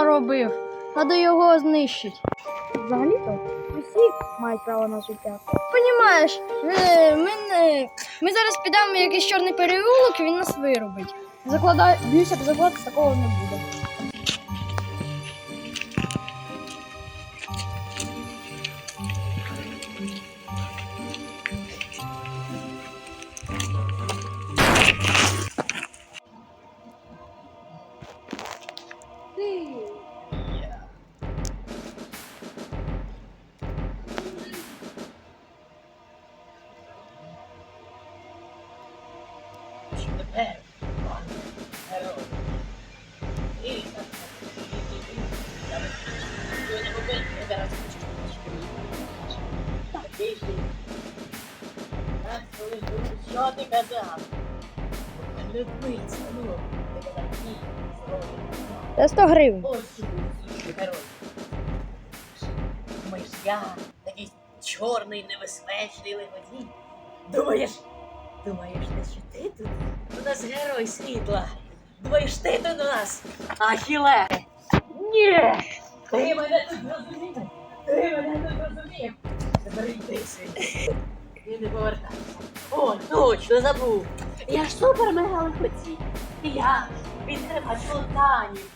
зробив. Надо його знищити. Взагалі-то усі мають право на життя. Понімаєш, ми, ми, ми зараз підемо в якийсь чорний переулок, і він нас вирубить. Закладаю, б'юся б заклад, такого не буде. Що здоров'я. 100 гривень. Думаєш, я такий чорний, небезпечний лиходій? Думаєш, думаєш, що ти тут? У нас герой світла. Тут у нас? Ахіле! Ні! Ти мене тут зрозумів! Ти мене тут зрозумів! Тепер йди не повертайся. О, точно забув! Я ж супер мега лиходій! Я відкривач вулканів!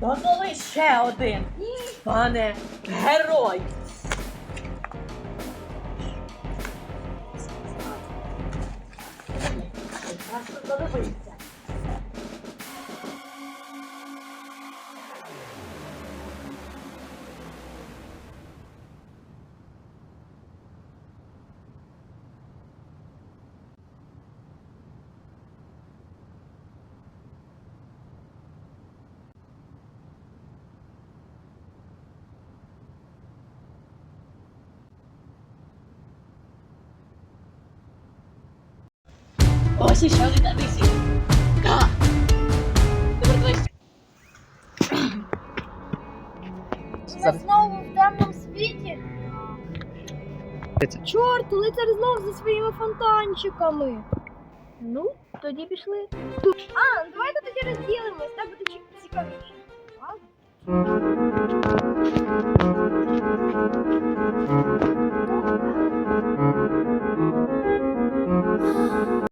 Дозволи ще один! Пане герой! hastalıkları buydu. Ось іще один адисів. Ка! Тепер давай Ми знову в темному світі. Чорт, лицар знов за своїми фонтанчиками. Ну, тоді пішли. А, давайте тоді розділимось, так буде ці- цікавіше. Ладно?